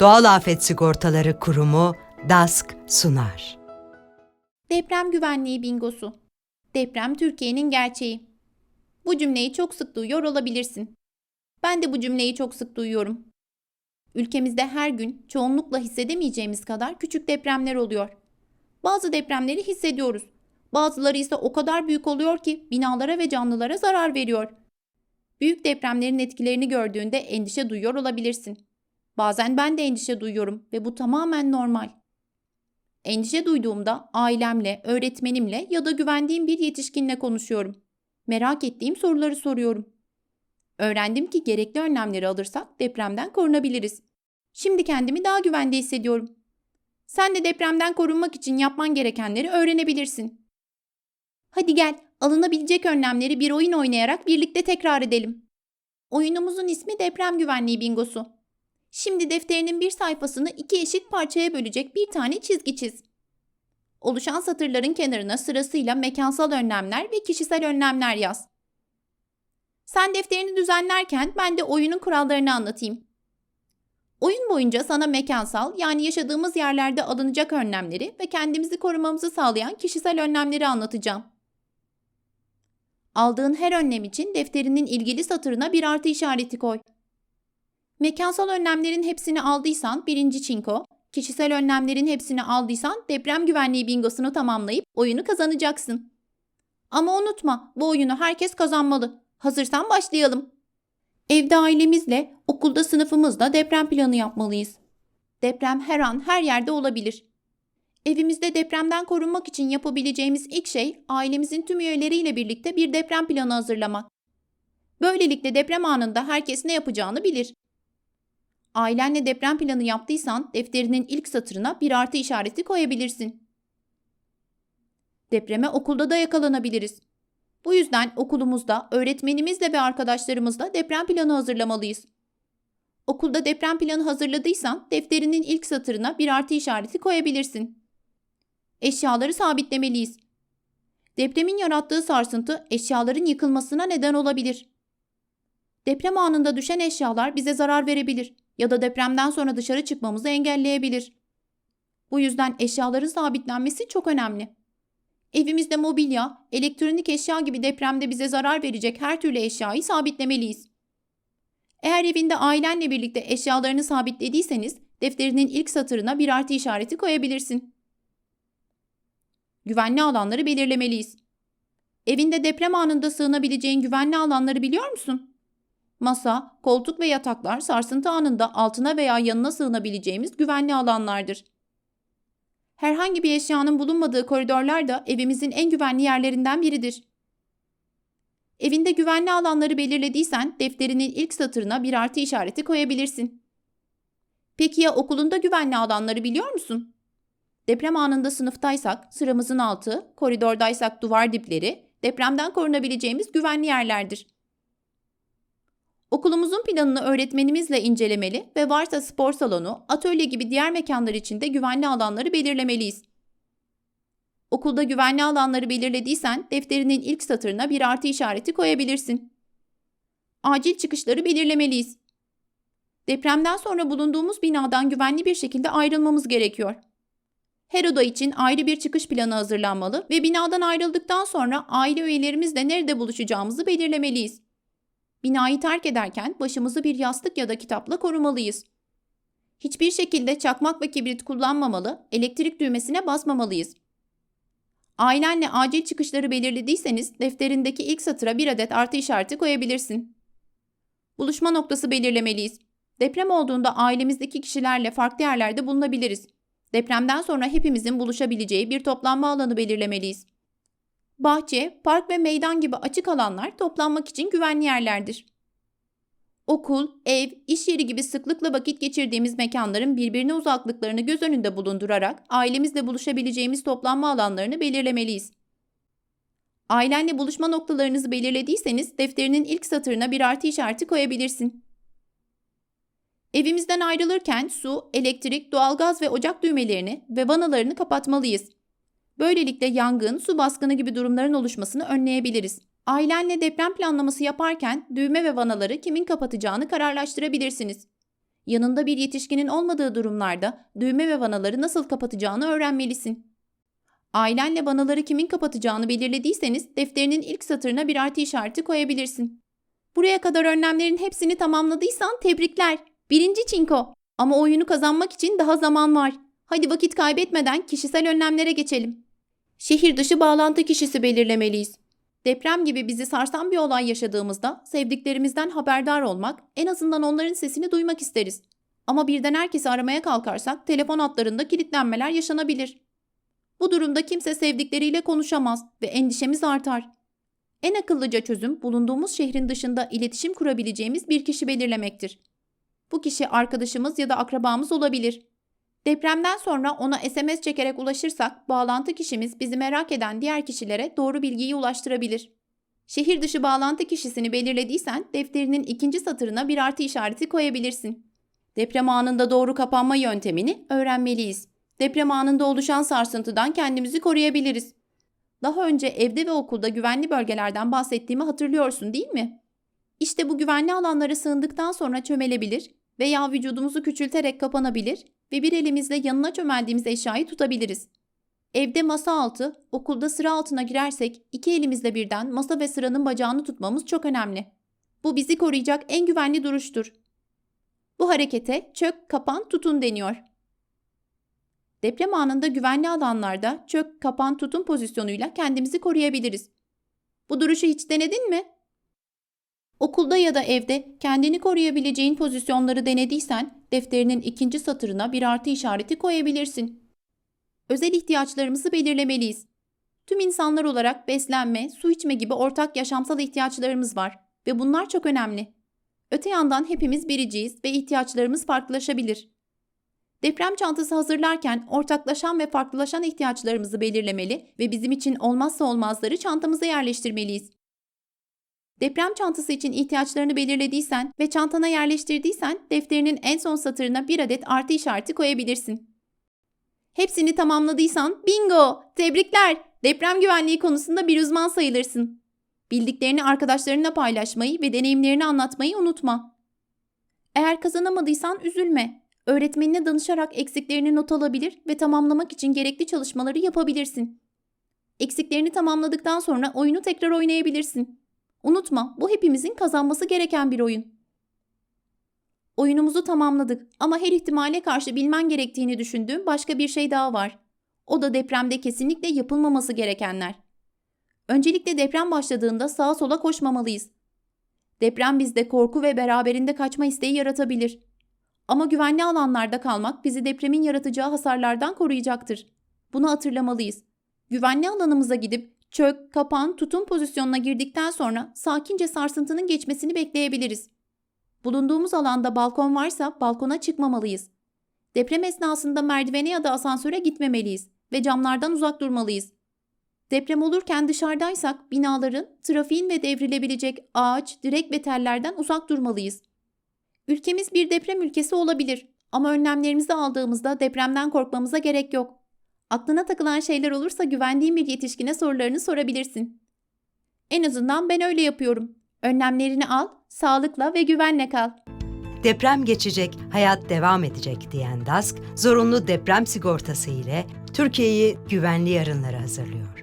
Doğal Afet Sigortaları Kurumu DASK sunar. Deprem güvenliği bingosu. Deprem Türkiye'nin gerçeği. Bu cümleyi çok sık duyuyor olabilirsin. Ben de bu cümleyi çok sık duyuyorum. Ülkemizde her gün çoğunlukla hissedemeyeceğimiz kadar küçük depremler oluyor. Bazı depremleri hissediyoruz. Bazıları ise o kadar büyük oluyor ki binalara ve canlılara zarar veriyor. Büyük depremlerin etkilerini gördüğünde endişe duyuyor olabilirsin. Bazen ben de endişe duyuyorum ve bu tamamen normal. Endişe duyduğumda ailemle, öğretmenimle ya da güvendiğim bir yetişkinle konuşuyorum. Merak ettiğim soruları soruyorum. Öğrendim ki gerekli önlemleri alırsak depremden korunabiliriz. Şimdi kendimi daha güvende hissediyorum. Sen de depremden korunmak için yapman gerekenleri öğrenebilirsin. Hadi gel, alınabilecek önlemleri bir oyun oynayarak birlikte tekrar edelim. Oyunumuzun ismi deprem güvenliği bingosu. Şimdi defterinin bir sayfasını iki eşit parçaya bölecek bir tane çizgi çiz. Oluşan satırların kenarına sırasıyla mekansal önlemler ve kişisel önlemler yaz. Sen defterini düzenlerken ben de oyunun kurallarını anlatayım. Oyun boyunca sana mekansal yani yaşadığımız yerlerde alınacak önlemleri ve kendimizi korumamızı sağlayan kişisel önlemleri anlatacağım. Aldığın her önlem için defterinin ilgili satırına bir artı işareti koy. Mekansal önlemlerin hepsini aldıysan birinci çinko, kişisel önlemlerin hepsini aldıysan deprem güvenliği bingosunu tamamlayıp oyunu kazanacaksın. Ama unutma bu oyunu herkes kazanmalı. Hazırsan başlayalım. Evde ailemizle, okulda sınıfımızla deprem planı yapmalıyız. Deprem her an her yerde olabilir. Evimizde depremden korunmak için yapabileceğimiz ilk şey ailemizin tüm üyeleriyle birlikte bir deprem planı hazırlamak. Böylelikle deprem anında herkes ne yapacağını bilir. Ailenle deprem planı yaptıysan defterinin ilk satırına bir artı işareti koyabilirsin. Depreme okulda da yakalanabiliriz. Bu yüzden okulumuzda öğretmenimizle ve arkadaşlarımızla deprem planı hazırlamalıyız. Okulda deprem planı hazırladıysan defterinin ilk satırına bir artı işareti koyabilirsin. Eşyaları sabitlemeliyiz. Depremin yarattığı sarsıntı eşyaların yıkılmasına neden olabilir. Deprem anında düşen eşyalar bize zarar verebilir ya da depremden sonra dışarı çıkmamızı engelleyebilir. Bu yüzden eşyaların sabitlenmesi çok önemli. Evimizde mobilya, elektronik eşya gibi depremde bize zarar verecek her türlü eşyayı sabitlemeliyiz. Eğer evinde ailenle birlikte eşyalarını sabitlediyseniz defterinin ilk satırına bir artı işareti koyabilirsin. Güvenli alanları belirlemeliyiz. Evinde deprem anında sığınabileceğin güvenli alanları biliyor musun? Masa, koltuk ve yataklar sarsıntı anında altına veya yanına sığınabileceğimiz güvenli alanlardır. Herhangi bir eşyanın bulunmadığı koridorlar da evimizin en güvenli yerlerinden biridir. Evinde güvenli alanları belirlediysen defterinin ilk satırına bir artı işareti koyabilirsin. Peki ya okulunda güvenli alanları biliyor musun? Deprem anında sınıftaysak sıramızın altı, koridordaysak duvar dipleri, depremden korunabileceğimiz güvenli yerlerdir. Okulumuzun planını öğretmenimizle incelemeli ve varsa spor salonu, atölye gibi diğer mekanlar için de güvenli alanları belirlemeliyiz. Okulda güvenli alanları belirlediysen defterinin ilk satırına bir artı işareti koyabilirsin. Acil çıkışları belirlemeliyiz. Depremden sonra bulunduğumuz binadan güvenli bir şekilde ayrılmamız gerekiyor. Her oda için ayrı bir çıkış planı hazırlanmalı ve binadan ayrıldıktan sonra aile üyelerimizle nerede buluşacağımızı belirlemeliyiz. Binayı terk ederken başımızı bir yastık ya da kitapla korumalıyız. Hiçbir şekilde çakmak ve kibrit kullanmamalı, elektrik düğmesine basmamalıyız. Ailenle acil çıkışları belirlediyseniz defterindeki ilk satıra bir adet artı işareti koyabilirsin. Buluşma noktası belirlemeliyiz. Deprem olduğunda ailemizdeki kişilerle farklı yerlerde bulunabiliriz. Depremden sonra hepimizin buluşabileceği bir toplanma alanı belirlemeliyiz. Bahçe, park ve meydan gibi açık alanlar toplanmak için güvenli yerlerdir. Okul, ev, iş yeri gibi sıklıkla vakit geçirdiğimiz mekanların birbirine uzaklıklarını göz önünde bulundurarak ailemizle buluşabileceğimiz toplanma alanlarını belirlemeliyiz. Ailenle buluşma noktalarınızı belirlediyseniz defterinin ilk satırına bir artı işareti koyabilirsin. Evimizden ayrılırken su, elektrik, doğalgaz ve ocak düğmelerini ve vanalarını kapatmalıyız. Böylelikle yangın, su baskını gibi durumların oluşmasını önleyebiliriz. Ailenle deprem planlaması yaparken düğme ve vanaları kimin kapatacağını kararlaştırabilirsiniz. Yanında bir yetişkinin olmadığı durumlarda düğme ve vanaları nasıl kapatacağını öğrenmelisin. Ailenle vanaları kimin kapatacağını belirlediyseniz defterinin ilk satırına bir artı işareti koyabilirsin. Buraya kadar önlemlerin hepsini tamamladıysan tebrikler. Birinci çinko. Ama oyunu kazanmak için daha zaman var. Hadi vakit kaybetmeden kişisel önlemlere geçelim. Şehir dışı bağlantı kişisi belirlemeliyiz. Deprem gibi bizi sarsan bir olay yaşadığımızda sevdiklerimizden haberdar olmak, en azından onların sesini duymak isteriz. Ama birden herkesi aramaya kalkarsak telefon hatlarında kilitlenmeler yaşanabilir. Bu durumda kimse sevdikleriyle konuşamaz ve endişemiz artar. En akıllıca çözüm bulunduğumuz şehrin dışında iletişim kurabileceğimiz bir kişi belirlemektir. Bu kişi arkadaşımız ya da akrabamız olabilir. Depremden sonra ona SMS çekerek ulaşırsak bağlantı kişimiz bizi merak eden diğer kişilere doğru bilgiyi ulaştırabilir. Şehir dışı bağlantı kişisini belirlediysen defterinin ikinci satırına bir artı işareti koyabilirsin. Deprem anında doğru kapanma yöntemini öğrenmeliyiz. Deprem anında oluşan sarsıntıdan kendimizi koruyabiliriz. Daha önce evde ve okulda güvenli bölgelerden bahsettiğimi hatırlıyorsun değil mi? İşte bu güvenli alanlara sığındıktan sonra çömelebilir veya vücudumuzu küçülterek kapanabilir ve bir elimizle yanına çömeldiğimiz eşyayı tutabiliriz. Evde masa altı, okulda sıra altına girersek iki elimizle birden masa ve sıranın bacağını tutmamız çok önemli. Bu bizi koruyacak en güvenli duruştur. Bu harekete çök, kapan, tutun deniyor. Deprem anında güvenli alanlarda çök, kapan, tutun pozisyonuyla kendimizi koruyabiliriz. Bu duruşu hiç denedin mi? Okulda ya da evde kendini koruyabileceğin pozisyonları denediysen defterinin ikinci satırına bir artı işareti koyabilirsin. Özel ihtiyaçlarımızı belirlemeliyiz. Tüm insanlar olarak beslenme, su içme gibi ortak yaşamsal ihtiyaçlarımız var ve bunlar çok önemli. Öte yandan hepimiz biriciyiz ve ihtiyaçlarımız farklılaşabilir. Deprem çantası hazırlarken ortaklaşan ve farklılaşan ihtiyaçlarımızı belirlemeli ve bizim için olmazsa olmazları çantamıza yerleştirmeliyiz. Deprem çantası için ihtiyaçlarını belirlediysen ve çantana yerleştirdiysen defterinin en son satırına bir adet artı işareti koyabilirsin. Hepsini tamamladıysan bingo! Tebrikler! Deprem güvenliği konusunda bir uzman sayılırsın. Bildiklerini arkadaşlarınla paylaşmayı ve deneyimlerini anlatmayı unutma. Eğer kazanamadıysan üzülme. Öğretmenine danışarak eksiklerini not alabilir ve tamamlamak için gerekli çalışmaları yapabilirsin. Eksiklerini tamamladıktan sonra oyunu tekrar oynayabilirsin. Unutma, bu hepimizin kazanması gereken bir oyun. Oyunumuzu tamamladık ama her ihtimale karşı bilmen gerektiğini düşündüğüm başka bir şey daha var. O da depremde kesinlikle yapılmaması gerekenler. Öncelikle deprem başladığında sağa sola koşmamalıyız. Deprem bizde korku ve beraberinde kaçma isteği yaratabilir. Ama güvenli alanlarda kalmak bizi depremin yaratacağı hasarlardan koruyacaktır. Bunu hatırlamalıyız. Güvenli alanımıza gidip çök, kapan, tutun pozisyonuna girdikten sonra sakince sarsıntının geçmesini bekleyebiliriz. Bulunduğumuz alanda balkon varsa balkona çıkmamalıyız. Deprem esnasında merdivene ya da asansöre gitmemeliyiz ve camlardan uzak durmalıyız. Deprem olurken dışarıdaysak binaların, trafiğin ve devrilebilecek ağaç, direk ve tellerden uzak durmalıyız. Ülkemiz bir deprem ülkesi olabilir ama önlemlerimizi aldığımızda depremden korkmamıza gerek yok. Aklına takılan şeyler olursa güvendiğin bir yetişkine sorularını sorabilirsin. En azından ben öyle yapıyorum. Önlemlerini al, sağlıkla ve güvenle kal. Deprem geçecek, hayat devam edecek diyen DASK, zorunlu deprem sigortası ile Türkiye'yi güvenli yarınlara hazırlıyor.